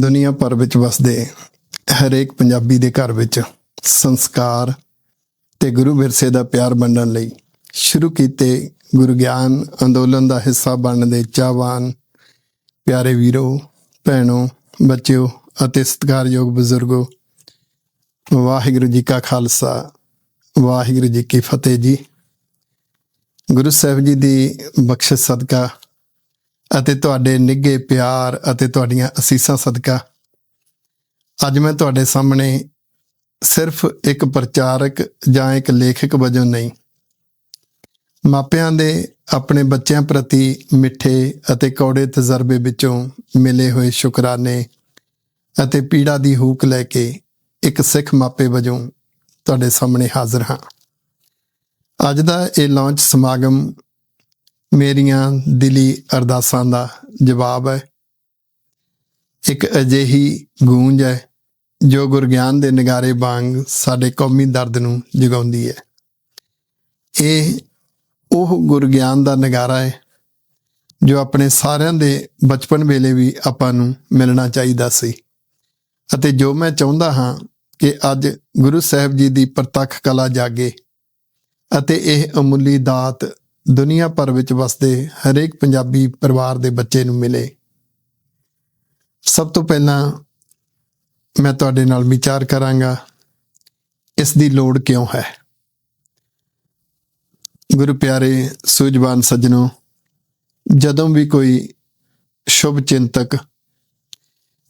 ਦੁਨੀਆ ਭਰ ਵਿੱਚ ਵਸਦੇ ਹਰੇਕ ਪੰਜਾਬੀ ਦੇ ਘਰ ਵਿੱਚ ਸੰਸਕਾਰ ਤੇ ਗੁਰੂ ਵਿਰਸੇ ਦਾ ਪਿਆਰ ਵੰਡਣ ਲਈ ਸ਼ੁਰੂ ਕੀਤੇ ਗੁਰੂ ਗਿਆਨ ਅੰਦੋਲਨ ਦਾ ਹਿੱਸਾ ਬਣਨ ਦੇ ਚਾਹਵਾਨ ਪਿਆਰੇ ਵੀਰੋ, ਭੈਣੋ, ਬੱਚਿਓ ਅਤੇ ਸਤਿਕਾਰਯੋਗ ਬਜ਼ੁਰਗੋ, ਵਾਹਿਗੁਰੂ ਜੀ ਕਾ ਖਾਲਸਾ, ਵਾਹਿਗੁਰੂ ਜੀ ਕੀ ਫਤਿਹ ਜੀ। ਗੁਰੂ ਸਾਹਿਬ ਜੀ ਦੀ ਬਖਸ਼ਿਸ਼ ਸਦਕਾ ਅਤੇ ਤੁਹਾਡੇ ਨਿੱਘੇ ਪਿਆਰ ਅਤੇ ਤੁਹਾਡੀਆਂ ਅਸੀਸਾਂ ਸਦਕਾ। ਅੱਜ ਮੈਂ ਤੁਹਾਡੇ ਸਾਹਮਣੇ ਸਿਰਫ ਇੱਕ ਪ੍ਰਚਾਰਕ ਜਾਂ ਇੱਕ ਲੇਖਕ ਵਜੋਂ ਨਹੀਂ, ਮਾਪਿਆਂ ਦੇ ਆਪਣੇ ਬੱਚਿਆਂ ਪ੍ਰਤੀ ਮਿੱਠੇ ਅਤੇ ਕੌੜੇ ਤਜਰਬੇ ਵਿੱਚੋਂ ਮਿਲੇ ਹੋਏ ਸ਼ੁਕਰਾਨੇ ਅਤੇ ਪੀੜਾ ਦੀ ਹੂਕ ਲੈ ਕੇ ਇੱਕ ਸਿੱਖ ਮਾਪੇ ਵਜੋਂ ਤੁਹਾਡੇ ਸਾਹਮਣੇ ਹਾਜ਼ਰ ਹਾਂ। ਅੱਜ ਦਾ ਇਹ ਲਾਂਚ ਸਮਾਗਮ ਮੇਰੀਆਂ ਦਿਲੀ ਅਰਦਾਸਾਂ ਦਾ ਜਵਾਬ ਹੈ। ਇੱਕ ਅਜਿਹੀ ਗੂੰਜ ਹੈ, ਜੋ ਗੁਰਗਿਆਨ ਦੇ ਨਗਾਰੇ ਵਾਂਗ ਸਾਡੇ ਕੌਮੀ ਦਰਦ ਨੂੰ ਜਗਾਉਂਦੀ ਹੈ। ਇਹ ਉਹ ਗੁਰਗਿਆਨ ਦਾ ਨਗਾਰਾ ਹੈ, ਜੋ ਆਪਣੇ ਸਾਰਿਆਂ ਦੇ ਬਚਪਨ ਵੇਲੇ ਵੀ ਆਪਾਂ ਨੂੰ ਮਿਲਣਾ ਚਾਹੀਦਾ ਸੀ। ਅਤੇ ਜੋ ਮੈਂ ਚਾਹੁੰਦਾ ਹਾਂ ਕਿ ਅੱਜ ਗੁਰੂ ਸਾਹਿਬ ਜੀ ਦੀ ਪ੍ਰਤੱਖ ਕਲਾ ਜਾਗੇ ਅਤੇ ਇਹ ਅਮੁੱਲੀ ਦਾਤ ਦੁਨੀਆ ਭਰ ਵਿੱਚ ਵਸਦੇ ਹਰੇਕ ਪੰਜਾਬੀ ਪਰਿਵਾਰ ਦੇ ਬੱਚੇ ਨੂੰ ਮਿਲੇ। ਸਭ ਤੋਂ ਪਹਿਲਾਂ ਮੈਂ ਤੁਹਾਡੇ ਨਾਲ ਵਿਚਾਰ ਕਰਾਂਗਾ, ਇਸ ਦੀ ਲੋੜ ਕਿਉਂ ਹੈ? ਗੁਰੂ ਪਿਆਰੇ ਸੂਝਵਾਨ ਸੱਜਣੋ, ਜਦੋਂ ਵੀ ਕੋਈ ਸ਼ੁਭ ਚਿੰਤਕ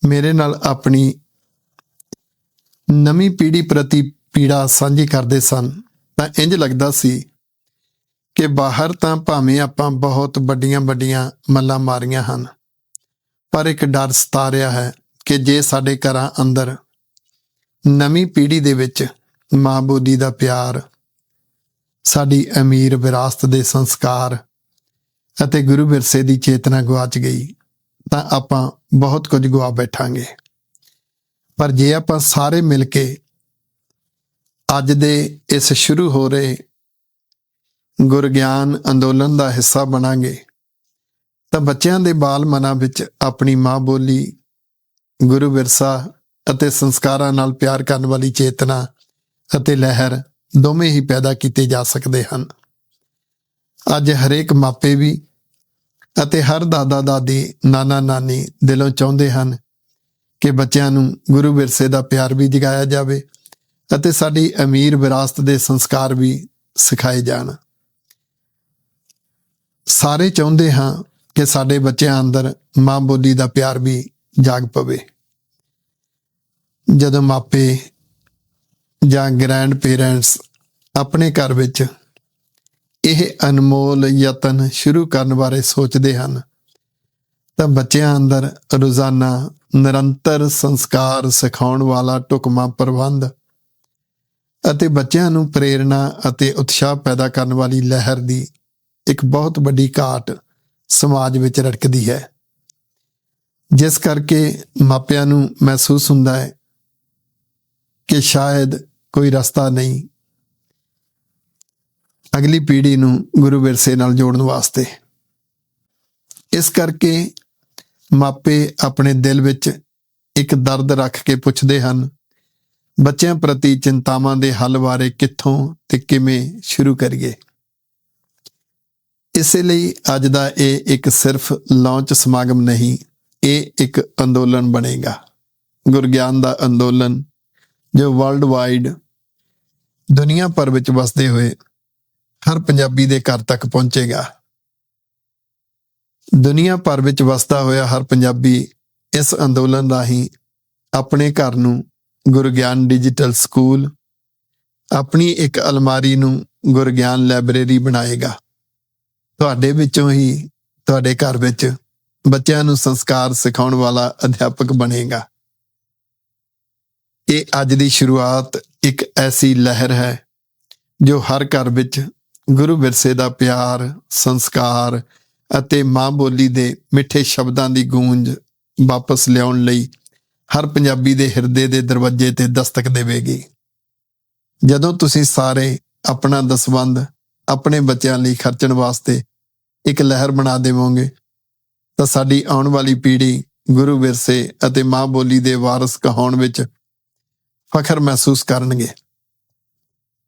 ਮੇਰੇ ਨਾਲ ਆਪਣੀ ਨਵੀਂ ਪੀੜ੍ਹੀ ਪ੍ਰਤੀ ਪੀੜਾ ਸਾਂਝੀ ਕਰਦੇ ਸਨ, ਤਾਂ ਇੰਜ ਲੱਗਦਾ ਸੀ ਕਿ ਬਾਹਰ ਤਾਂ ਭਾਵੇਂ ਆਪਾਂ ਬਹੁਤ ਵੱਡੀਆਂ ਵੱਡੀਆਂ ਮੱਲਾਂ ਮਾਰੀਆਂ ਹਨ, ਪਰ ਇੱਕ ਡਰ ਸਤਾ ਰਿਹਾ ਹੈ ਕਿ ਜੇ ਸਾਡੇ ਘਰਾਂ ਅੰਦਰ ਨਵੀਂ ਪੀੜ੍ਹੀ ਦੇ ਵਿੱਚ ਮਾਂ ਬੋਲੀ ਦਾ ਪਿਆਰ, ਸਾਡੀ ਅਮੀਰ ਵਿਰਾਸਤ ਦੇ ਸੰਸਕਾਰ ਅਤੇ ਗੁਰੂ ਵਿਰਸੇ ਦੀ ਚੇਤਨਾ ਗਵਾਚ ਗਈ, ਤਾਂ ਆਪਾਂ ਬਹੁਤ ਕੁਝ ਗਵਾ ਬੈਠਾਂਗੇ। ਪਰ ਜੇ ਆਪਾਂ ਸਾਰੇ ਮਿਲ ਕੇ ਅੱਜ ਦੇ ਇਸ ਸ਼ੁਰੂ ਹੋ ਰਹੇ ਗੁਰਗਿਆਨ ਅੰਦੋਲਨ ਦਾ ਹਿੱਸਾ ਬਣਾਂਗੇ। ਤਾਂ ਬੱਚਿਆਂ ਦੇ ਬਾਲ ਮਨਾਂ ਵਿੱਚ ਆਪਣੀ ਮਾਂ ਬੋਲੀ, ਗੁਰੂ ਵਿਰਸਾ ਅਤੇ ਸੰਸਕਾਰਾਂ ਨਾਲ ਪਿਆਰ ਕਰਨ ਵਾਲੀ ਚੇਤਨਾ ਅਤੇ ਲਹਿਰ ਦੋਵੇਂ ਹੀ ਪੈਦਾ ਕੀਤੇ ਜਾ ਸਕਦੇ ਹਨ। ਅੱਜ ਹਰੇਕ ਮਾਪੇ ਵੀ ਅਤੇ ਹਰ ਦਾਦਾ ਦਾਦੀ, ਨਾਨਾ ਨਾਨੀ ਦਿਲੋਂ ਚਾਹੁੰਦੇ ਹਨ ਕਿ ਬੱਚਿਆਂ ਨੂੰ ਗੁਰੂ ਵਿਰਸੇ ਦਾ ਪਿਆਰ ਵੀ ਜਗਾਇਆ ਜਾਵੇ ਅਤੇ ਸਾਡੀ ਅਮੀਰ ਵਿਰਾਸਤ ਦੇ ਸੰਸਕਾਰ ਵੀ ਸਿਖਾਏ ਜਾਣ। ਸਾਰੇ ਚਾਹੁੰਦੇ ਹਾਂ ਕਿ ਸਾਡੇ ਬੱਚਿਆਂ ਅੰਦਰ ਮਾਂ ਬੋਲੀ ਦਾ ਪਿਆਰ ਵੀ ਜਾਗ ਪਵੇ। ਜਦੋਂ ਮਾਪੇ ਜਾਂ ਗ੍ਰੈਂਡ ਪੇਰੈਂਟਸ ਆਪਣੇ ਘਰ ਵਿੱਚ ਇਹ ਅਨਮੋਲ ਯਤਨ ਸ਼ੁਰੂ ਕਰਨ ਬਾਰੇ ਸੋਚਦੇ ਹਨ, ਤਾਂ ਬੱਚਿਆਂ ਅੰਦਰ ਰੋਜ਼ਾਨਾ ਨਿਰੰਤਰ ਸੰਸਕਾਰ ਸਿਖਾਉਣ ਵਾਲਾ ਟੁਕਮਾ ਪ੍ਰਬੰਧ ਅਤੇ ਬੱਚਿਆਂ ਨੂੰ ਪ੍ਰੇਰਣਾ ਅਤੇ ਉਤਸ਼ਾਹ ਪੈਦਾ ਕਰਨ ਵਾਲੀ ਲਹਿਰ ਦੀ ਇੱਕ ਬਹੁਤ ਵੱਡੀ ਘਾਟ ਸਮਾਜ ਵਿੱਚ ਰੜਕਦੀ ਹੈ। ਜਿਸ ਕਰਕੇ ਮਾਪਿਆਂ ਨੂੰ ਮਹਿਸੂਸ ਹੁੰਦਾ ਹੈ ਕਿ ਸ਼ਾਇਦ ਕੋਈ ਰਸਤਾ ਨਹੀਂ। ਅਗਲੀ ਪੀੜ੍ਹੀ ਨੂੰ ਗੁਰੂ ਵਿਰਸੇ ਨਾਲ ਜੋੜਨ ਵਾਸਤੇ। ਇਸ ਕਰਕੇ ਮਾਪੇ ਆਪਣੇ ਦਿਲ ਵਿੱਚ ਇੱਕ ਦਰਦ ਰੱਖ ਕੇ ਪੁੱਛਦੇ ਹਨ, ਬੱਚਿਆਂ ਪ੍ਰਤੀ ਚਿੰਤਾਵਾਂ ਦੇ ਹੱਲ ਬਾਰੇ ਕਿੱਥੋਂ ਤੇ ਕਿਵੇਂ ਸ਼ੁਰੂ ਕਰੀਏ? ਇਸੇ ਲਈ ਅੱਜ ਦਾ ਇਹ ਇੱਕ ਸਿਰਫ ਲਾਂਚ ਸਮਾਗਮ ਨਹੀਂ, ਇਹ ਇੱਕ ਅੰਦੋਲਨ ਬਣੇਗਾ। ਗੁਰਗਿਆਨ ਦਾ ਅੰਦੋਲਨ ਜੋ ਵਰਲਡ ਵਾਈਡ ਦੁਨੀਆ ਭਰ ਵਿੱਚ ਵਸਦੇ ਹੋਏ ਹਰ ਪੰਜਾਬੀ ਦੇ ਘਰ ਤੱਕ ਪਹੁੰਚੇਗਾ। ਦੁਨੀਆ ਭਰ ਵਿੱਚ ਵਸਦਾ ਹੋਇਆ ਹਰ ਪੰਜਾਬੀ ਇਸ ਅੰਦੋਲਨ ਰਾਹੀਂ ਆਪਣੇ ਘਰ ਨੂੰ ਗੁਰਗਿਆਨ ਡਿਜੀਟਲ ਸਕੂਲ, ਆਪਣੀ ਇੱਕ ਅਲਮਾਰੀ ਨੂੰ ਗੁਰਗਿਆਨ ਲਾਇਬ੍ਰੇਰੀ ਬਣਾਏਗਾ। ਤੁਹਾਡੇ ਵਿੱਚੋਂ ਹੀ, ਤੁਹਾਡੇ ਘਰ ਵਿੱਚ ਬੱਚਿਆਂ ਨੂੰ ਸੰਸਕਾਰ ਸਿਖਾਉਣ ਵਾਲਾ ਅਧਿਆਪਕ ਬਣੇਗਾ। ਇਹ ਅੱਜ ਦੀ ਸ਼ੁਰੂਆਤ ਇੱਕ ਐਸੀ ਲਹਿਰ ਹੈ, ਜੋ ਹਰ ਘਰ ਵਿੱਚ ਗੁਰੂ ਵਿਰਸੇ ਦਾ ਪਿਆਰ, ਸੰਸਕਾਰ ਅਤੇ ਮਾਂ ਬੋਲੀ ਦੇ ਮਿੱਠੇ ਸ਼ਬਦਾਂ ਦੀ ਗੂੰਜ ਵਾਪਸ ਲਿਆਉਣ ਲਈ ਹਰ ਪੰਜਾਬੀ ਦੇ ਹਿਰਦੇ ਦੇ ਦਰਵਾਜ਼ੇ ਤੇ ਦਸਤਕ ਦੇਵੇਗੀ। ਜਦੋਂ ਤੁਸੀਂ ਸਾਰੇ ਆਪਣਾ ਦਸਵੰਦ ਆਪਣੇ ਬੱਚਿਆਂ ਲਈ ਖਰਚਣ ਵਾਸਤੇ ਇੱਕ ਲਹਿਰ ਬਣਾ ਦੇਵੋਗੇ। ਤਾਂ ਸਾਡੀ ਆਉਣ ਵਾਲੀ ਪੀੜ੍ਹੀ ਗੁਰੂ ਵਿਰਸੇ ਅਤੇ ਮਾਂ ਬੋਲੀ ਦੇ ਵਾਰਸ ਕਹਾਉਣ ਵਿੱਚ ਫਖਰ ਮਹਿਸੂਸ ਕਰਨਗੇ।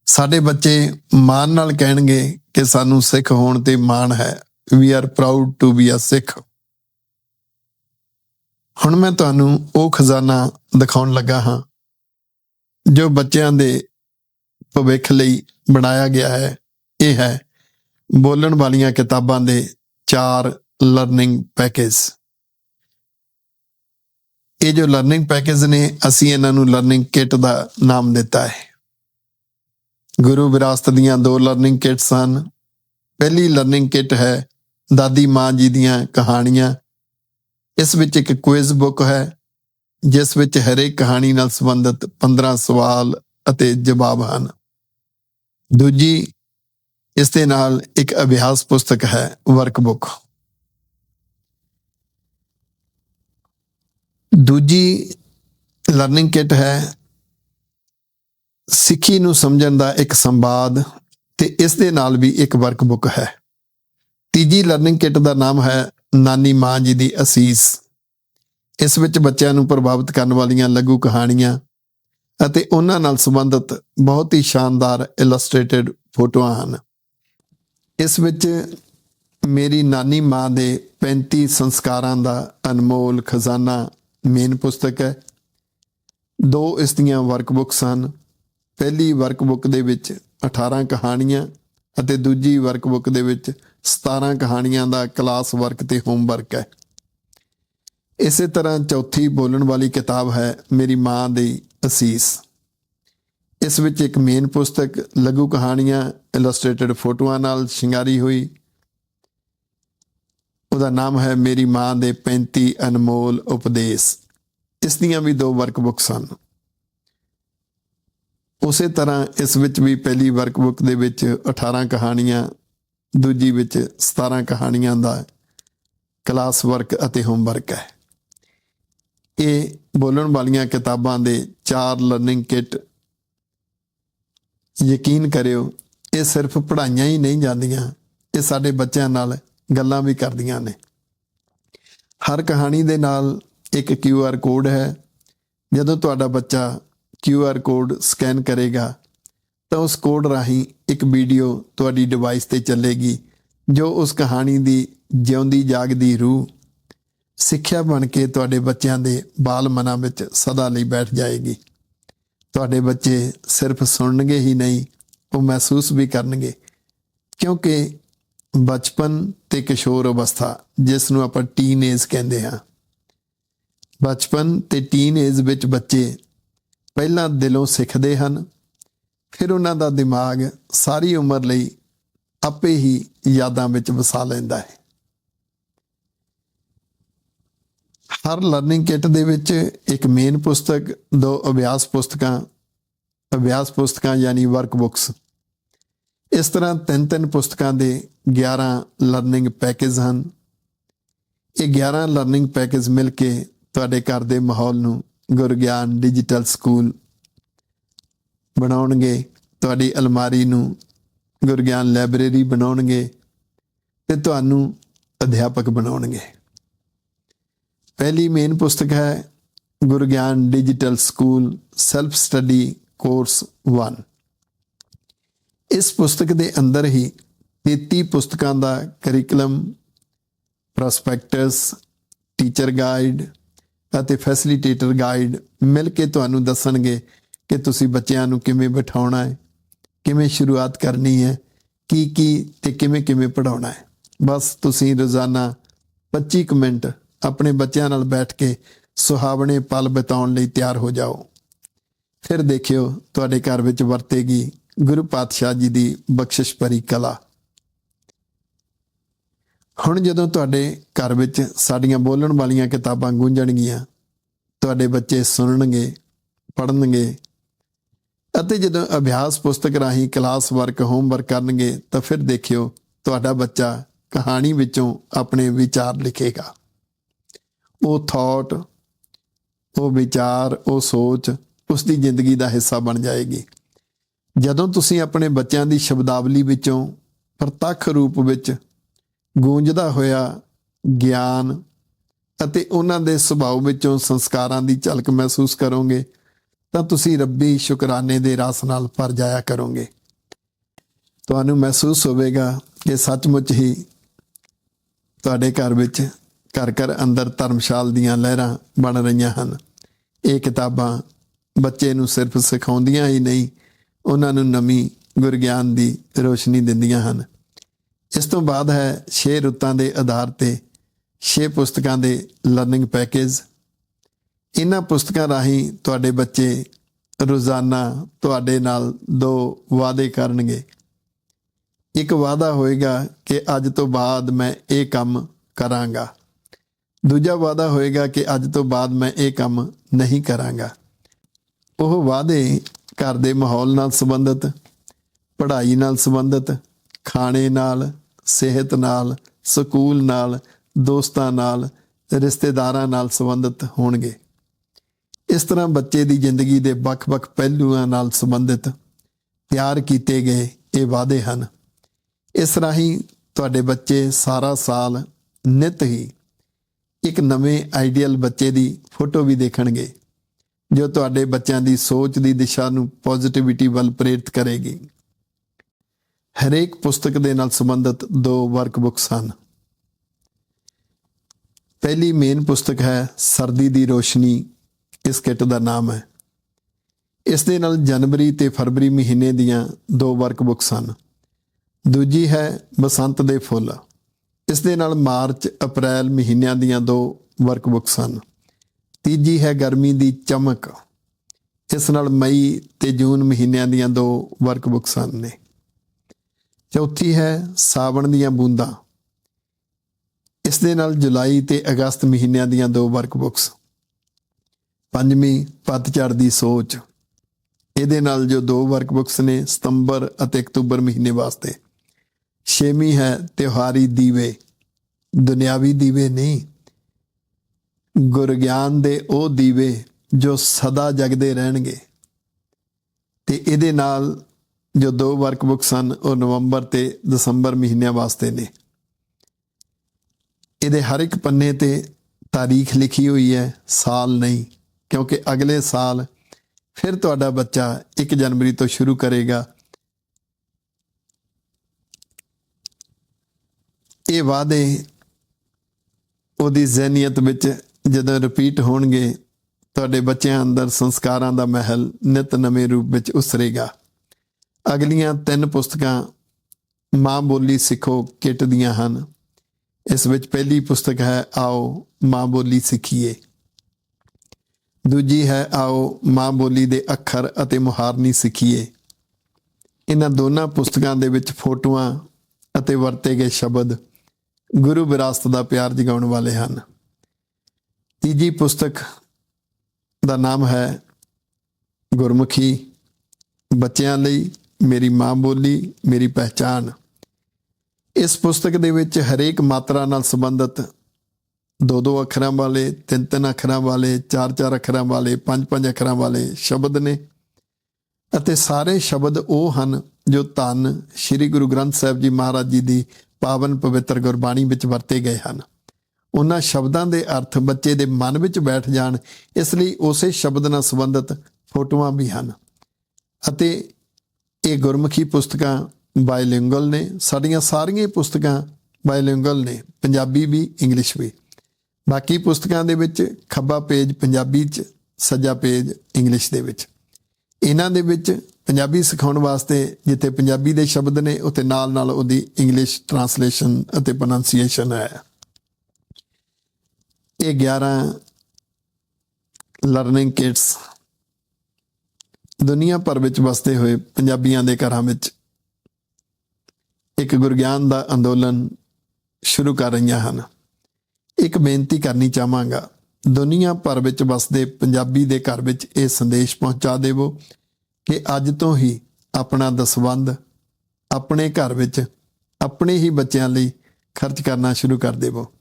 ਸਾਡੇ ਬੱਚੇ ਮਾਣ ਨਾਲ ਕਹਿਣਗੇ ਕਿ ਸਾਨੂੰ ਸਿੱਖ ਹੋਣ ਤੇ ਮਾਣ ਹੈ। We are proud to be a Sikh ਹੁਣ ਮੈਂ ਤੁਹਾਨੂੰ ਉਹ ਖਜ਼ਾਨਾ ਦਿਖਾਉਣ ਲੱਗਾ ਹਾਂ, ਜੋ ਬੱਚਿਆਂ ਦੇ ਭਵਿੱਖ ਲਈ ਬਣਾਇਆ ਗਿਆ ਹੈ। ਇਹ ਹੈ ਬੋਲਣ ਵਾਲੀਆਂ ਕਿਤਾਬਾਂ ਦੇ ਚਾਰ ਲਰਨਿੰਗ ਪੈਕੇਜ ਇਹ ਜੋ ਲਰਨਿੰਗ ਪੈਕੇਜ ਨੇ, ਅਸੀਂ ਇਹਨਾਂ ਨੂੰ ਲਰਨਿੰਗ ਕਿੱਟ ਦਾ ਨਾਮ ਦਿੱਤਾ ਹੈ। ਗੁਰੂ ਵਿਰਾਸਤ ਦੀਆਂ ਦੋ ਲਰਨਿੰਗ ਕਿੱਟਸ ਹਨ। ਪਹਿਲੀ ਲਰਨਿੰਗ ਕਿੱਟ ਹੈ ਦਾਦੀ ਮਾਂ ਜੀ ਦੀਆਂ ਕਹਾਣੀਆਂ। ਇਸ ਵਿੱਚ ਇੱਕ ਕੁਇਜ਼ ਬੁੱਕ ਹੈ, ਜਿਸ ਵਿੱਚ ਹਰੇਕ ਕਹਾਣੀ ਨਾਲ ਸੰਬੰਧਿਤ 15 ਸਵਾਲ ਅਤੇ ਜਵਾਬ ਹਨ। ਦੂਜੀ ਇਸ ਦੇ ਨਾਲ ਇੱਕ ਅਭਿਆਸ ਪੁਸਤਕ ਹੈ, ਵਰਕਬੁੱਕ। ਦੂਜੀ ਲਰਨਿੰਗ ਕਿੱਟ ਹੈ, ਸਿੱਖੀ ਨੂੰ ਸਮਝਣ ਦਾ ਇੱਕ ਸੰਵਾਦ ਤੇ ਇਸ ਦੇ ਨਾਲ ਵੀ ਇੱਕ ਵਰਕਬੁੱਕ ਹੈ। ਤੀਜੀ ਲਰਨਿੰਗ ਕਿੱਟ ਦਾ ਨਾਮ ਹੈ, ਨਾਨੀ ਮਾਂ ਜੀ ਦੀ ਅਸੀਸ। ਇਸ ਵਿੱਚ ਬੱਚਿਆਂ ਨੂੰ ਪ੍ਰਭਾਵਿਤ ਕਰਨ ਵਾਲੀਆਂ ਲਘੂ ਕਹਾਣੀਆਂ ਅਤੇ ਉਹਨਾਂ ਨਾਲ ਸੰਬੰਧਿਤ ਬਹੁਤ ਹੀ ਸ਼ਾਨਦਾਰ ਇਲਸਟ੍ਰੇਟਿਡ ਫੋਟੋਆਂ ਹਨ। ਇਸ ਵਿੱਚ ਮੇਰੀ ਨਾਨੀ ਮਾਂ ਦੇ 35 ਸੰਸਕਾਰਾਂ ਦਾ ਅਨਮੋਲ ਖਜ਼ਾਨਾ ਮੇਨ ਪੁਸਤਕ ਹੈ। ਦੋ ਇਸ ਦੀਆਂ ਵਰਕਬੁੱਕਸ ਹਨ। ਪਹਿਲੀ ਵਰਕਬੁੱਕ ਦੇ ਵਿੱਚ 18 ਕਹਾਣੀਆਂ ਅਤੇ ਦੂਜੀ ਵਰਕਬੁੱਕ ਦੇ ਵਿੱਚ 17 ਕਹਾਣੀਆਂ ਦਾ ਕਲਾਸ ਵਰਕ ਤੇ ਹੋਮਵਰਕ ਹੈ। ਇਸੇ ਤਰ੍ਹਾਂ ਚੌਥੀ ਬੋਲਣ ਵਾਲੀ ਕਿਤਾਬ ਹੈ ਮੇਰੀ ਮਾਂ ਦੀ ਅਸੀਸ। ਇਸ ਵਿੱਚ ਇੱਕ ਮੇਨ ਪੁਸਤਕ ਲਘੂ ਕਹਾਣੀਆਂ ਇਲਸਟ੍ਰੇਟਿਡ ਫੋਟੋਆਂ ਨਾਲ ਸ਼ਿੰਗਾਰੀ ਹੋਈ। ਉਹਦਾ ਨਾਮ ਹੈ ਮੇਰੀ ਮਾਂ ਦੇ 35 ਅਨਮੋਲ ਉਪਦੇਸ਼। ਇਸ ਦੀਆਂ ਵੀ ਦੋ ਵਰਕਬੁੱਕਸ ਹਨ ਉਸੇ ਤਰ੍ਹਾਂ ਇਸ ਵਿੱਚ ਵੀ ਪਹਿਲੀ ਵਰਕਬੁੱਕ ਦੇ ਵਿੱਚ 18 ਕਹਾਣੀਆਂ, ਦੂਜੀ ਵਿੱਚ 17 ਕਹਾਣੀਆਂ ਦਾ ਕਲਾਸ ਵਰਕ ਅਤੇ ਹੋਮਵਰਕ ਹੈ। ਇਹ ਬੋਲਣ ਵਾਲੀਆਂ ਕਿਤਾਬਾਂ ਦੇ ਚਾਰ ਲਰਨਿੰਗ ਕਿੱਟ ਯਕੀਨ ਕਰਿਓ, ਇਹ ਸਿਰਫ ਪੜ੍ਹਾਈਆਂ ਹੀ ਨਹੀਂ ਜਾਂਦੀਆਂ, ਇਹ ਸਾਡੇ ਬੱਚਿਆਂ ਨਾਲ ਗੱਲਾਂ ਵੀ ਕਰਦੀਆਂ ਨੇ। ਹਰ ਕਹਾਣੀ ਦੇ ਨਾਲ ਇੱਕ QR ਕੋਡ ਹੈ। ਜਦੋਂ ਤੁਹਾਡਾ ਬੱਚਾ QR ਕੋਡ ਸਕੈਨ ਕਰੇਗਾ, ਤਾਂ ਉਸ ਕੋਡ ਰਾਹੀਂ ਇੱਕ ਵੀਡੀਓ ਤੁਹਾਡੀ ਡਿਵਾਈਸ ਤੇ ਚੱਲੇਗੀ, ਜੋ ਉਸ ਕਹਾਣੀ ਦੀ ਜਿਉਂਦੀ ਜਾਗਦੀ ਰੂਹ ਸਿੱਖਿਆ ਬਣ ਕੇ ਤੁਹਾਡੇ ਬੱਚਿਆਂ ਦੇ ਬਾਲ ਮਨਾਂ ਵਿੱਚ ਸਦਾ ਲਈ ਬੈਠ ਜਾਏਗੀ। ਤੁਹਾਡੇ ਬੱਚੇ ਸਿਰਫ ਸੁਣਨਗੇ ਹੀ ਨਹੀਂ, ਉਹ ਮਹਿਸੂਸ ਵੀ ਕਰਨਗੇ। ਕਿਉਂਕਿ ਬਚਪਨ ਤੇ ਕਿਸ਼ੋਰ ਅਵਸਥਾ, ਜਿਸ ਨੂੰ ਆਪਾਂ ਟੀਨ ਏਜ ਕਹਿੰਦੇ ਹਾਂ। ਬਚਪਨ ਤੇ ਟੀਨ ਏਜ ਵਿੱਚ ਬੱਚੇ ਪਹਿਲਾਂ ਦਿਲੋਂ ਸਿੱਖਦੇ ਹਨ, ਫਿਰ ਉਹਨਾਂ ਦਾ ਦਿਮਾਗ ਸਾਰੀ ਉਮਰ ਲਈ ਆਪੇ ਹੀ ਯਾਦਾਂ ਵਿੱਚ ਵਸਾ ਲੈਂਦਾ ਹੈ। ਹਰ ਲਰਨਿੰਗ ਕਿੱਟ ਦੇ ਵਿੱਚ ਇੱਕ ਮੇਨ ਪੁਸਤਕ, ਦੋ ਅਭਿਆਸ ਪੁਸਤਕਾਂ ਅਭਿਆਸ ਪੁਸਤਕਾਂ ਯਾਨੀ ਵਰਕਬੁੱਕਸ ਇਸ ਤਰ੍ਹਾਂ ਤਿੰਨ ਤਿੰਨ ਪੁਸਤਕਾਂ ਦੇ 11 ਲਰਨਿੰਗ ਪੈਕੇਜ ਹਨ। ਇਹ 11 ਲਰਨਿੰਗ ਪੈਕੇਜ ਮਿਲ ਕੇ ਤੁਹਾਡੇ ਘਰ ਦੇ ਮਾਹੌਲ ਨੂੰ ਗੁਰਗਿਆਨ ਡਿਜੀਟਲ ਸਕੂਲ ਬਣਾਉਣਗੇ, ਤੁਹਾਡੀ ਅਲਮਾਰੀ ਨੂੰ ਗੁਰਗਿਆਨ ਲਾਇਬ੍ਰੇਰੀ ਬਣਾਉਣਗੇ ਤੇ ਤੁਹਾਨੂੰ ਅਧਿਆਪਕ ਬਣਾਉਣਗੇ। ਪਹਿਲੀ ਮੇਨ ਪੁਸਤਕ ਹੈ Gurgyan digital school self study course 1 ਇਸ ਪੁਸਤਕ ਦੇ ਅੰਦਰ ਹੀ 33 ਪੁਸਤਕਾਂ ਦਾ ਕਰਿਕੂਲਮ ਪ੍ਰੋਸਪੈਕਟਸ ਟੀਚਰ ਗਾਈਡ ਅਤੇ ਫੈਸਿਲਿਟੇਟਰ ਗਾਈਡ ਮਿਲ ਕੇ ਤੁਹਾਨੂੰ ਦੱਸਣਗੇ ਕਿ ਤੁਸੀਂ ਬੱਚਿਆਂ ਨੂੰ ਕਿਵੇਂ ਬਿਠਾਉਣਾ ਹੈ, ਕਿਵੇਂ ਸ਼ੁਰੂਆਤ ਕਰਨੀ ਹੈ ਕੀ ਕੀ ਤੇ ਕਿਵੇਂ ਕਿਵੇਂ ਪੜਾਉਣਾ ਹੈ। ਬਸ ਤੁਸੀਂ ਰੋਜ਼ਾਨਾ 25 ਕੁ ਮਿੰਟ ਆਪਣੇ ਬੱਚਿਆਂ ਨਾਲ ਬੈਠ ਕੇ ਸੁਹਾਵਣੇ ਪਲ ਬਿਤਾਉਣ ਲਈ ਤਿਆਰ ਹੋ ਜਾਓ। ਫਿਰ ਦੇਖਿਓ, ਤੁਹਾਡੇ ਘਰ ਵਿੱਚ ਵਰਤੇਗੀ ਗੁਰੂ ਪਾਤਸ਼ਾਹ ਜੀ ਦੀ ਬਖਸ਼ਿਸ਼ ਭਰੀ ਕਲਾ। ਹੁਣ ਜਦੋਂ ਤੁਹਾਡੇ ਘਰ ਵਿੱਚ ਸਾਡੀਆਂ ਬੋਲਣ ਵਾਲੀਆਂ ਕਿਤਾਬਾਂ ਗੂੰਜਣਗੀਆਂ, ਤੁਹਾਡੇ ਬੱਚੇ ਸੁਣਨਗੇ, ਪੜ੍ਹਨਗੇ, ਅਤੇ ਜਦੋਂ ਅਭਿਆਸ ਪੁਸਤਕ ਰਾਹੀਂ ਕਲਾਸ ਵਰਕ, ਹੋਮਵਰਕ ਕਰਨਗੇ, ਤਾਂ ਫਿਰ ਦੇਖਿਓ, ਤੁਹਾਡਾ ਬੱਚਾ ਕਹਾਣੀ ਵਿੱਚੋਂ ਆਪਣੇ ਵਿਚਾਰ ਲਿਖੇਗਾ। ਉਹ ਥਾਟ ਉਹ ਵਿਚਾਰ, ਉਹ ਸੋਚ ਉਸ ਦੀ ਜ਼ਿੰਦਗੀ ਦਾ ਹਿੱਸਾ ਬਣ ਜਾਏਗੀ। ਜਦੋਂ ਤੁਸੀਂ ਆਪਣੇ ਬੱਚਿਆਂ ਦੀ ਸ਼ਬਦਾਵਲੀ ਵਿੱਚੋਂ ਪ੍ਰਤੱਖ ਰੂਪ ਵਿੱਚ ਗੂੰਜਦਾ ਹੋਇਆ ਗਿਆਨ ਅਤੇ ਉਹਨਾਂ ਦੇ ਸੁਭਾਅ ਵਿੱਚੋਂ ਸੰਸਕਾਰਾਂ ਦੀ ਝਲਕ ਮਹਿਸੂਸ ਕਰੋਗੇ, ਤਾਂ ਤੁਸੀਂ ਰੱਬੀ ਸ਼ੁਕਰਾਨੇ ਦੇ ਰਸ ਨਾਲ ਭਰ ਜਾਇਆ ਕਰੋਗੇ। ਤੁਹਾਨੂੰ ਮਹਿਸੂਸ ਹੋਵੇਗਾ ਕਿ ਸੱਚਮੁੱਚ ਹੀ ਤੁਹਾਡੇ ਘਰ ਵਿੱਚ ਘਰ ਘਰ ਅੰਦਰ ਧਰਮਸ਼ਾਲ ਦੀਆਂ ਲਹਿਰਾਂ ਬਣ ਰਹੀਆਂ ਹਨ। ਇਹ ਕਿਤਾਬਾਂ ਬੱਚੇ ਨੂੰ ਸਿਰਫ ਸਿਖਾਉਂਦੀਆਂ ਹੀ ਨਹੀਂ, ਉਹਨਾਂ ਨੂੰ ਨਵੀਂ ਗੁਰਗਿਆਨ ਦੀ ਰੋਸ਼ਨੀ ਦਿੰਦੀਆਂ ਹਨ। ਇਸ ਤੋਂ ਬਾਅਦ ਹੈ ਛੇ ਰੁੱਤਾਂ ਦੇ ਆਧਾਰ ਤੇ ਛੇ ਪੁਸਤਕਾਂ ਦੇ ਲਰਨਿੰਗ ਪੈਕੇਜ ਇਹਨਾਂ ਪੁਸਤਕਾਂ ਰਾਹੀਂ ਤੁਹਾਡੇ ਬੱਚੇ ਰੋਜ਼ਾਨਾ ਤੁਹਾਡੇ ਨਾਲ ਦੋ ਵਾਅਦੇ ਕਰਨਗੇ। ਇੱਕ ਵਾਅਦਾ ਹੋਏਗਾ ਕਿ ਅੱਜ ਤੋਂ ਬਾਅਦ ਮੈਂ ਇਹ ਕੰਮ ਕਰਾਂਗਾ। ਦੂਜਾ ਵਾਅਦਾ ਹੋਏਗਾ ਕਿ ਅੱਜ ਤੋਂ ਬਾਅਦ ਮੈਂ ਇਹ ਕੰਮ ਨਹੀਂ ਕਰਾਂਗਾ। ਉਹ ਵਾਅਦੇ ਘਰ ਦੇ ਮਾਹੌਲ ਨਾਲ ਸੰਬੰਧਿਤ, ਪੜ੍ਹਾਈ ਨਾਲ ਸੰਬੰਧਿਤ, ਖਾਣੇ ਨਾਲ, ਸਿਹਤ ਨਾਲ, ਸਕੂਲ ਨਾਲ, ਦੋਸਤਾਂ ਨਾਲ, ਰਿਸ਼ਤੇਦਾਰਾਂ ਨਾਲ ਸੰਬੰਧਿਤ ਹੋਣਗੇ। ਇਸ ਤਰ੍ਹਾਂ ਬੱਚੇ ਦੀ ਜ਼ਿੰਦਗੀ ਦੇ ਵੱਖ-ਵੱਖ ਪਹਿਲੂਆਂ ਨਾਲ ਸੰਬੰਧਿਤ ਤਿਆਰ ਕੀਤੇ ਗਏ ਇਹ ਵਾਅਦੇ ਹਨ। ਇਸ ਰਾਹੀਂ ਤੁਹਾਡੇ ਬੱਚੇ ਸਾਰਾ ਸਾਲ ਨਿਤ ਹੀ ਇੱਕ ਨਵੇਂ ਆਈਡੀਅਲ ਬੱਚੇ ਦੀ ਫੋਟੋ ਵੀ ਦੇਖਣਗੇ, ਜੋ ਤੁਹਾਡੇ ਬੱਚਿਆਂ ਦੀ ਸੋਚ ਦੀ ਦਿਸ਼ਾ ਨੂੰ ਪੋਜ਼ਿਟਿਵਿਟੀ ਵੱਲ ਪ੍ਰੇਰਿਤ ਕਰੇਗੀ। ਹਰੇਕ ਪੁਸਤਕ ਦੇ ਨਾਲ ਸੰਬੰਧਿਤ ਦੋ ਵਰਕ ਬੁੱਕਸ ਹਨ। ਪਹਿਲੀ ਮੇਨ ਪੁਸਤਕ ਹੈ, ਸਰਦੀ ਦੀ ਰੋਸ਼ਨੀ, ਇਸ ਕਿੱਟ ਦਾ ਨਾਮ ਹੈ। ਇਸ ਦੇ ਨਾਲ ਜਨਵਰੀ ਤੇ ਫਰਵਰੀ ਮਹੀਨੇ ਦੀਆਂ ਦੋ ਵਰਕ ਬੁੱਕਸ ਹਨ। ਦੂਜੀ ਹੈ, ਬਸੰਤ ਦੇ ਫੁੱਲ। ਇਸ ਦੇ ਨਾਲ ਮਾਰਚ, ਅਪ੍ਰੈਲ ਮਹੀਨਿਆਂ ਦੀਆਂ ਦੋ ਵਰਕਬੁੱਕਸ ਹਨ। ਤੀਜੀ ਹੈ ਗਰਮੀ ਦੀ ਚਮਕ ਇਸ ਨਾਲ ਮਈ ਤੇ ਜੂਨ ਮਹੀਨਿਆਂ ਦੀਆਂ ਦੋ ਵਰਕਬੁੱਕਸ ਹਨ ਨੇ। ਚੌਥੀ ਹੈ ਸਾਵਣ ਦੀਆਂ ਬੂੰਦਾਂ। ਇਸ ਦੇ ਨਾਲ ਜੁਲਾਈ ਤੇ ਅਗਸਤ ਮਹੀਨਿਆਂ ਦੀਆਂ ਦੋ ਵਰਕਬੁੱਕਸ। ਪੰਜਵੀਂ ਪਤਝੜ ਦੀ ਸੋਚ। ਇਹਦੇ ਨਾਲ ਜੋ ਦੋ ਵਰਕਬੁੱਕਸ ਨੇ ਸਤੰਬਰ ਅਤੇ ਅਕਤੂਬਰ ਮਹੀਨੇ ਵਾਸਤੇ ਛੇਵੀਂ ਹੈ, ਤਿਉਹਾਰੀ ਦੀਵੇ, ਦੁਨਿਆਵੀ ਦੀਵੇ ਨਹੀਂ। ਗੁਰਗਿਆਨ ਦੇ ਉਹ ਦੀਵੇ ਜੋ ਸਦਾ ਜਗਦੇ ਰਹਿਣਗੇ। ਤੇ ਇਹਦੇ ਨਾਲ ਜੋ ਦੋ ਵਰਕਬੁੱਕ ਹਨ ਉਹ ਨਵੰਬਰ ਤੇ ਦਸੰਬਰ ਮਹੀਨਿਆਂ ਵਾਸਤੇ ਨੇ। ਇਹਦੇ ਹਰ ਇੱਕ ਪੰਨੇ ਤੇ ਤਾਰੀਖ ਲਿਖੀ ਹੋਈ ਹੈ, ਸਾਲ ਨਹੀਂ, ਕਿਉਂਕਿ ਅਗਲੇ ਸਾਲ ਫਿਰ ਤੁਹਾਡਾ ਬੱਚਾ 1 ਜਨਵਰੀ ਤੋਂ ਸ਼ੁਰੂ ਕਰੇਗਾ। ਇਹ ਵਾਅਦੇ ਉਹਦੀ ਜ਼ਹਿਨੀਅਤ ਵਿੱਚ ਜਦੋਂ ਰਿਪੀਟ ਹੋਣਗੇ, ਤੁਹਾਡੇ ਬੱਚਿਆਂ ਅੰਦਰ ਸੰਸਕਾਰਾਂ ਦਾ ਮਹਿਲ ਨਿਤ ਨਵੇਂ ਰੂਪ ਵਿੱਚ ਉਸਰੇਗਾ। ਅਗਲੀਆਂ ਤਿੰਨ ਪੁਸਤਕਾਂ ਮਾਂ ਬੋਲੀ ਸਿੱਖੋ ਕਿਟ ਦੀਆਂ ਹਨ। ਇਸ ਵਿੱਚ ਪਹਿਲੀ ਪੁਸਤਕ ਹੈ, ਆਓ ਮਾਂ ਬੋਲੀ ਸਿੱਖੀਏ। ਦੂਜੀ ਹੈ, ਆਓ ਮਾਂ ਬੋਲੀ ਦੇ ਅੱਖਰ ਅਤੇ ਮੁਹਾਰਨੀ ਸਿੱਖੀਏ। ਇਹਨਾਂ ਦੋਨਾਂ ਪੁਸਤਕਾਂ ਦੇ ਵਿੱਚ ਫੋਟੋਆਂ ਅਤੇ ਵਰਤੇ ਗਏ ਸ਼ਬਦ ਗੁਰੂ ਵਿਰਾਸਤ ਦਾ ਪਿਆਰ ਜਗਾਉਣ ਵਾਲੇ ਹਨ। ਤੀਜੀ ਪੁਸਤਕ ਦਾ ਨਾਮ ਹੈ ਗੁਰਮੁਖੀ। ਬੱਚਿਆਂ ਲਈ ਮੇਰੀ ਮਾਂ ਬੋਲੀ, ਮੇਰੀ ਪਹਿਚਾਨ ਇਸ ਪੁਸਤਕ ਦੇ ਵਿੱਚ ਹਰੇਕ ਮਾਤਰਾ ਨਾਲ ਸੰਬੰਧਿਤ ਦੋ ਦੋ ਅੱਖਰਾਂ ਵਾਲੇ ਤਿੰਨ ਤਿੰਨ ਅੱਖਰਾਂ ਵਾਲੇ ਚਾਰ ਚਾਰ ਅੱਖਰਾਂ ਵਾਲੇ ਪੰਜ ਪੰਜ ਅੱਖਰਾਂ ਵਾਲੇ ਸ਼ਬਦ ਨੇ। ਅਤੇ ਸਾਰੇ ਸ਼ਬਦ ਉਹ ਹਨ ਜੋ ਧੰਨ ਸ੍ਰੀ ਗੁਰੂ ਗ੍ਰੰਥ ਸਾਹਿਬ ਜੀ ਮਹਾਰਾਜ ਜੀ ਦੀ ਪਾਵਨ ਪਵਿੱਤਰ ਗੁਰਬਾਣੀ ਵਿੱਚ ਵਰਤੇ ਗਏ ਹਨ। ਉਹਨਾਂ ਸ਼ਬਦਾਂ ਦੇ ਅਰਥ ਬੱਚੇ ਦੇ ਮਨ ਵਿੱਚ ਬੈਠ ਜਾਣ, ਇਸ ਲਈ ਉਸੇ ਸ਼ਬਦ ਨਾਲ ਸੰਬੰਧਿਤ ਫੋਟੋਆਂ ਵੀ ਹਨ। ਅਤੇ ਇਹ ਗੁਰਮੁਖੀ ਪੁਸਤਕਾਂ ਬਾਇਲਿੰਗੁਅਲ ਨੇ, ਸਾਡੀਆਂ ਸਾਰੀਆਂ ਪੁਸਤਕਾਂ ਬਾਇਲਿੰਗੁਅਲ ਨੇ, ਪੰਜਾਬੀ ਵੀ, ਇੰਗਲਿਸ਼ ਵੀ। ਬਾਕੀ ਪੁਸਤਕਾਂ ਦੇ ਵਿੱਚ ਖੱਬਾ ਪੇਜ ਪੰਜਾਬੀ 'ਚ, ਸੱਜਾ ਪੇਜ ਇੰਗਲਿਸ਼ ਦੇ ਵਿੱਚ। ਇਹਨਾਂ ਦੇ ਵਿੱਚ ਪੰਜਾਬੀ ਸਿਖਾਉਣ ਵਾਸਤੇ ਜਿੱਥੇ ਪੰਜਾਬੀ ਦੇ ਸ਼ਬਦ ਨੇ, ਉੱਥੇ ਨਾਲ ਨਾਲ ਉਹਦੀ ਇੰਗਲਿਸ਼ ਟਰਾਂਸਲੇਸ਼ਨ ਅਤੇ ਪ੍ਰੋਨਾਂਸੀਏਸ਼ਨ ਹੈ। ਇਹ 11 ਲਰਨਿੰਗ ਕਿਟਸ ਦੁਨੀਆ ਭਰ ਵਿੱਚ ਵਸਦੇ ਹੋਏ ਪੰਜਾਬੀਆਂ ਦੇ ਘਰਾਂ ਵਿੱਚ ਇੱਕ ਗੁਰਗਿਆਨ ਦਾ ਅੰਦੋਲਨ ਸ਼ੁਰੂ ਕਰ ਰਹੀਆਂ ਹਨ। ਇੱਕ ਬੇਨਤੀ ਕਰਨੀ ਚਾਹਾਂਗਾ, ਦੁਨੀਆ ਭਰ ਵਿੱਚ ਵਸਦੇ ਪੰਜਾਬੀ ਦੇ ਘਰ ਵਿੱਚ ਇਹ ਸੰਦੇਸ਼ ਪਹੁੰਚਾ ਦੇਵੋ ਕਿ ਅੱਜ ਤੋਂ ਹੀ ਆਪਣਾ ਦਸਵੰਦ ਆਪਣੇ ਘਰ ਵਿੱਚ ਆਪਣੇ ਹੀ ਬੱਚਿਆਂ ਲਈ ਖਰਚ ਕਰਨਾ ਸ਼ੁਰੂ ਕਰ ਦੇਵੋ।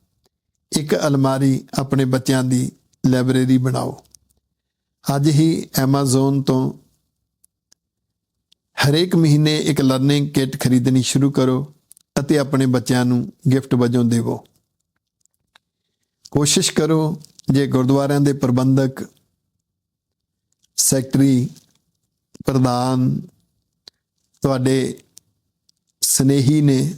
ਇੱਕ ਅਲਮਾਰੀ ਆਪਣੇ ਬੱਚਿਆਂ ਦੀ ਲਾਇਬ੍ਰੇਰੀ ਬਣਾਓ। ਅੱਜ ਹੀ Amazon ਤੋਂ ਹਰੇਕ ਮਹੀਨੇ ਇੱਕ ਲਰਨਿੰਗ ਕਿਟ ਖਰੀਦਣੀ ਸ਼ੁਰੂ ਕਰੋ ਅਤੇ ਆਪਣੇ ਬੱਚਿਆਂ ਨੂੰ ਗਿਫਟ ਵਜੋਂ ਦੇਵੋ। ਕੋਸ਼ਿਸ਼ ਕਰੋ ਜੇ ਗੁਰਦੁਆਰਿਆਂ ਦੇ ਪ੍ਰਬੰਧਕ ਸੈਕਟਰੀ ਪ੍ਰਧਾਨ ਤੁਹਾਡੇ ਸਨੇਹੀ ਨੇ,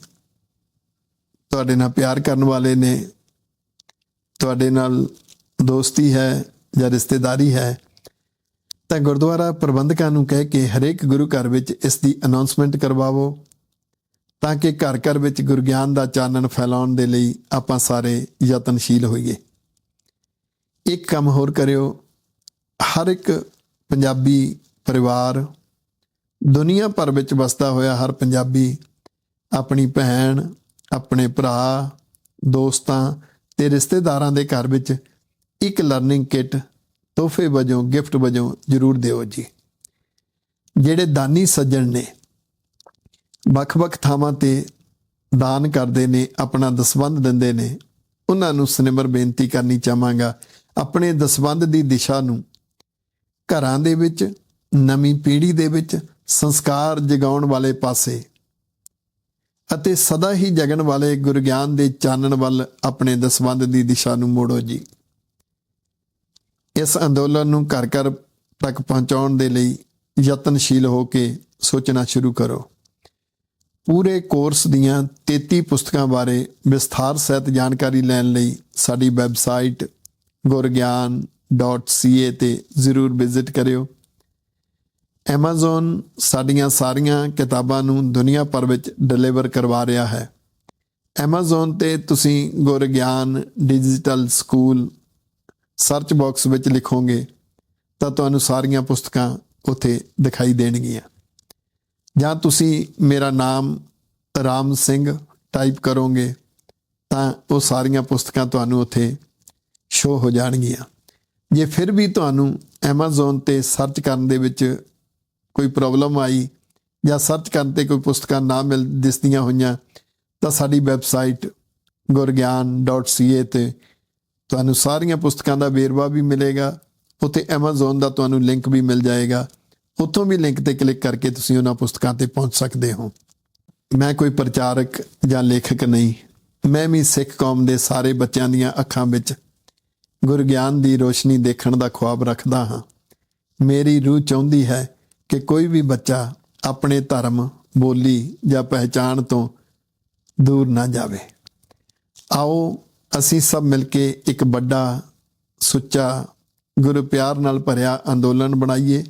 ਤੁਹਾਡੇ ਨਾਲ ਪਿਆਰ ਕਰਨ ਵਾਲੇ ਨੇ, ਤੁਹਾਡੇ ਨਾਲ ਦੋਸਤੀ ਹੈ ਜਾਂ ਰਿਸ਼ਤੇਦਾਰੀ ਹੈ, ਤਾਂ ਗੁਰਦੁਆਰਾ ਪ੍ਰਬੰਧਕਾਂ ਨੂੰ ਕਹਿ ਕੇ ਹਰੇਕ ਗੁਰੂ ਘਰ ਵਿੱਚ ਇਸ ਦੀ ਅਨਾਉਂਸਮੈਂਟ ਕਰਵਾਵੋ, ਤਾਂ ਕਿ ਘਰ ਘਰ ਵਿੱਚ ਗੁਰਗਿਆਨ ਦਾ ਚਾਨਣ ਫੈਲਾਉਣ ਦੇ ਲਈ ਆਪਾਂ ਸਾਰੇ ਯਤਨਸ਼ੀਲ ਹੋਈਏ। ਇੱਕ ਕੰਮ ਹੋਰ ਕਰਿਓ, ਹਰ ਇੱਕ ਪੰਜਾਬੀ ਪਰਿਵਾਰ, ਦੁਨੀਆ ਭਰ ਵਿੱਚ ਵਸਦਾ ਹੋਇਆ ਹਰ ਪੰਜਾਬੀ, ਆਪਣੀ ਭੈਣ, ਆਪਣੇ ਭਰਾ, ਦੋਸਤਾਂ ਤੇ ਰਿਸ਼ਤੇਦਾਰਾਂ ਦੇ ਘਰ ਵਿੱਚ ਇੱਕ ਲਰਨਿੰਗ ਕਿੱਟ ਤੋਹਫੇ ਵਜੋਂ ਗਿਫਟ ਵਜੋਂ ਜ਼ਰੂਰ ਦਿਓ ਜੀ। ਜਿਹੜੇ ਦਾਨੀ ਸੱਜਣ ਨੇ, ਵੱਖ-ਵੱਖ ਥਾਵਾਂ ਤੇ ਦਾਨ ਕਰਦੇ ਨੇ, ਆਪਣਾ ਦਸਵੰਧ ਦਿੰਦੇ ਨੇ, ਉਹਨਾਂ ਨੂੰ ਸਨਿਮਰ ਬੇਨਤੀ ਕਰਨੀ ਚਾਹਾਂਗਾ, ਆਪਣੇ ਦਸਵੰਧ ਦੀ ਦਿਸ਼ਾ ਨੂੰ ਘਰਾਂ ਦੇ ਵਿੱਚ ਨਵੀਂ ਪੀੜ੍ਹੀ ਦੇ ਵਿੱਚ ਸੰਸਕਾਰ ਜਗਾਉਣ ਵਾਲੇ ਪਾਸੇ ਅਤੇ ਸਦਾ ਹੀ ਜਗਣ ਵਾਲੇ ਗੁਰਗਿਆਨ ਦੇ ਚਾਨਣ ਵੱਲ ਆਪਣੇ ਦਸਵੰਧ ਦੀ ਦਿਸ਼ਾ ਨੂੰ ਮੋੜੋ ਜੀ। ਇਸ ਅੰਦੋਲਨ ਨੂੰ ਘਰ ਘਰ ਤੱਕ ਪਹੁੰਚਾਉਣ ਦੇ ਲਈ ਯਤਨਸ਼ੀਲ ਹੋ ਕੇ ਸੋਚਣਾ ਸ਼ੁਰੂ ਕਰੋ। ਪੂਰੇ ਕੋਰਸ ਦੀਆਂ 33 ਪੁਸਤਕਾਂ ਬਾਰੇ ਵਿਸਥਾਰ ਸਹਿਤ ਜਾਣਕਾਰੀ ਲੈਣ ਲਈ ਸਾਡੀ ਵੈਬਸਾਈਟ gurgyan.ca ਤੇ ਜ਼ਰੂਰ ਵਿਜ਼ਿਟ ਕਰਿਓ। Amazon ਸਾਡੀਆਂ ਸਾਰੀਆਂ ਕਿਤਾਬਾਂ ਨੂੰ ਦੁਨੀਆ ਭਰ ਵਿੱਚ ਡਿਲੀਵਰ ਕਰਵਾ ਰਿਹਾ ਹੈ। Amazon ਤੇ ਤੁਸੀਂ Gurgyan digital school search box ਵਿੱਚ ਲਿਖੋਗੇ, ਤਾਂ ਤੁਹਾਨੂੰ ਸਾਰੀਆਂ ਪੁਸਤਕਾਂ ਉੱਥੇ ਦਿਖਾਈ ਦੇਣਗੀਆਂ। ਜਾਂ ਤੁਸੀਂ ਮੇਰਾ ਨਾਮ ਰਾਮ ਸਿੰਘ ਟਾਈਪ ਕਰੋਗੇ, ਤਾਂ ਉਹ ਸਾਰੀਆਂ ਪੁਸਤਕਾਂ ਤੁਹਾਨੂੰ ਉੱਥੇ ਸ਼ੋ ਹੋ ਜਾਣਗੀਆਂ। ਜੇ ਫਿਰ ਵੀ ਤੁਹਾਨੂੰ Amazon ਤੇ ਸਰਚ ਕਰਨ ਦੇ ਵਿੱਚ ਕੋਈ ਪ੍ਰੋਬਲਮ ਆਈ ਜਾਂ ਸਰਚ ਕਰਨ ਤੇ ਕੋਈ ਪੁਸਤਕਾਂ ਨਾ ਮਿਲ ਦਿਸਦੀਆਂ ਹੋਈਆਂ, ਤਾਂ ਸਾਡੀ ਵੈਬਸਾਈਟ gurgyan.ca ਤੇ ਤੁਹਾਨੂੰ ਸਾਰੀਆਂ ਪੁਸਤਕਾਂ ਦਾ ਵੇਰਵਾ ਵੀ ਮਿਲੇਗਾ। ਉੱਥੇ Amazon ਦਾ ਤੁਹਾਨੂੰ ਲਿੰਕ ਵੀ ਮਿਲ ਜਾਏਗਾ। ਉੱਥੋਂ ਵੀ ਲਿੰਕ ਤੇ ਕਲਿੱਕ ਕਰਕੇ ਤੁਸੀਂ ਉਹਨਾਂ ਪੁਸਤਕਾਂ ਤੇ ਪਹੁੰਚ ਸਕਦੇ ਹੋ। ਮੈਂ ਕੋਈ ਪ੍ਰਚਾਰਕ ਜਾਂ ਲੇਖਕ ਨਹੀਂ। ਮੈਂ ਵੀ ਸਿੱਖ ਕੌਮ ਦੇ ਸਾਰੇ ਬੱਚਿਆਂ ਦੀਆਂ ਅੱਖਾਂ ਵਿੱਚ ਗੁਰਗਿਆਨ ਦੀ ਰੋਸ਼ਨੀ ਦੇਖਣ ਦਾ ਖੁਆਬ ਰੱਖਦਾ ਹਾਂ। ਮੇਰੀ ਰੂਹ ਚਾਹੁੰਦੀ ਹੈ ਕਿ ਕੋਈ ਵੀ ਬੱਚਾ ਆਪਣੇ ਧਰਮ, ਬੋਲੀ ਜਾਂ ਪਹਿਚਾਣ ਤੋਂ ਦੂਰ ਨਾ ਜਾਵੇ। ਆਓ ਅਸੀਂ ਸਭ ਮਿਲ ਕੇ ਇੱਕ ਵੱਡਾ, ਸੁੱਚਾ, ਗੁਰੂ ਪਿਆਰ ਨਾਲ ਭਰਿਆ ਅੰਦੋਲਨ ਬਣਾਈਏ।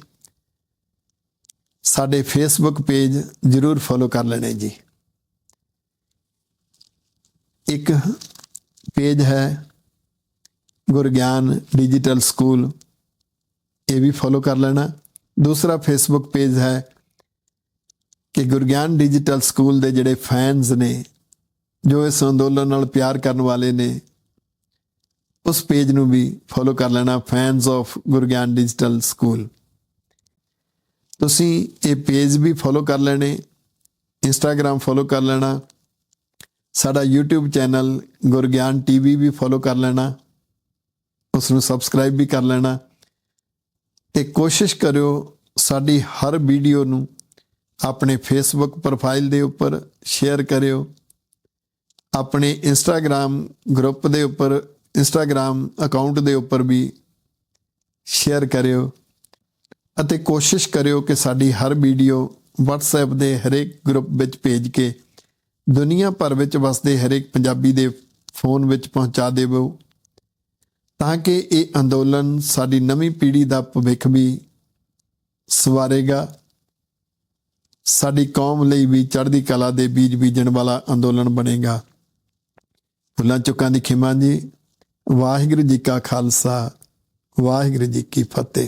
ਸਾਡੇ ਫੇਸਬੁੱਕ ਪੇਜ ਜਰੂਰ ਫੋਲੋ ਕਰ ਲੈਣੇ ਜੀ। ਇੱਕ ਪੇਜ ਹੈ ਗੁਰਗਿਆਨ ਡਿਜੀਟਲ ਸਕੂਲ ਇਹ ਵੀ ਫੋਲੋ ਕਰ ਲੈਣਾ। ਦੂਸਰਾ ਫੇਸਬੁੱਕ ਪੇਜ ਹੈ ਕਿ ਗੁਰਗਿਆਨ ਡਿਜੀਟਲ ਸਕੂਲ ਦੇ ਜਿਹੜੇ ਫੈਨਸ ਨੇ, ਜੋ ਇਸ ਅੰਦੋਲਨ ਨਾਲ ਪਿਆਰ ਕਰਨ ਵਾਲੇ ਨੇ, ਉਸ ਪੇਜ ਨੂੰ ਵੀ ਫੋਲੋ ਕਰ ਲੈਣਾ fans of Gurgyan digital school ਤੁਸੀਂ ਇਹ ਪੇਜ ਵੀ ਫੋਲੋ ਕਰ ਲੈਣੇ ਇੰਸਟਾਗ੍ਰam ਫੋਲੋ ਕਰ ਲੈਣਾ, ਸਾਡਾ YouTube ਚੈਨਲ ਗੁਰਗਿਆਨ ਟੀਵੀ ਵੀ ਫੋਲੋ ਕਰ ਲੈਣਾ ਉਸ ਨੂੰ ਸਬਸਕ੍ਰਾਈਬ ਵੀ ਕਰ ਲੈਣਾ। ਤੇ ਕੋਸ਼ਿਸ਼ ਕਰਿਓ ਸਾਡੀ ਹਰ ਵੀਡੀਓ ਨੂੰ ਆਪਣੇ ਫੇਸਬੁੱਕ ਪ੍ਰੋਫਾਈਲ ਦੇ ਉੱਪਰ ਸ਼ੇਅਰ ਕਰਿਓ, ਆਪਣੇ ਇੰਸਟਾਗ੍ਰam ਗਰੁੱਪ ਦੇ ਉੱਪਰ ਇੰਸਟਾਗ੍ਰam ਅਕਾਊਂਟ ਦੇ ਉੱਪਰ ਵੀ ਸ਼ੇਅਰ ਕਰਿਓ ਅਤੇ ਕੋਸ਼ਿਸ਼ ਕਰਿਓ ਕਿ ਸਾਡੀ ਹਰ ਵੀਡੀਓ WhatsApp ਦੇ ਹਰੇਕ ਗਰੁੱਪ ਵਿੱਚ ਭੇਜ ਕੇ ਦੁਨੀਆ ਭਰ ਵਿੱਚ ਵਸਦੇ ਹਰੇਕ ਪੰਜਾਬੀ ਦੇ ਫੋਨ ਵਿੱਚ ਪਹੁੰਚਾ ਦੇਵੋ। ਤਾਂ ਕਿ ਇਹ ਅੰਦੋਲਨ ਸਾਡੀ ਨਵੀਂ ਪੀੜ੍ਹੀ ਦਾ ਭਵਿੱਖ ਵੀ ਸਵਾਰੇਗਾ। ਸਾਡੀ ਕੌਮ ਲਈ ਵੀ ਚੜ੍ਹਦੀ ਕਲਾ ਦੇ ਬੀਜ ਬੀਜਣ ਵਾਲਾ ਅੰਦੋਲਨ ਬਣੇਗਾ। ਫੁੱਲਾਂ ਚੁੱਕਾਂ ਦੀ ਖਿਮਾ ਜੀ, ਵਾਹਿਗੁਰੂ ਜੀ ਕਾ ਖਾਲਸਾ, ਵਾਹਿਗੁਰੂ ਜੀ ਕੀ ਫਤਿਹ।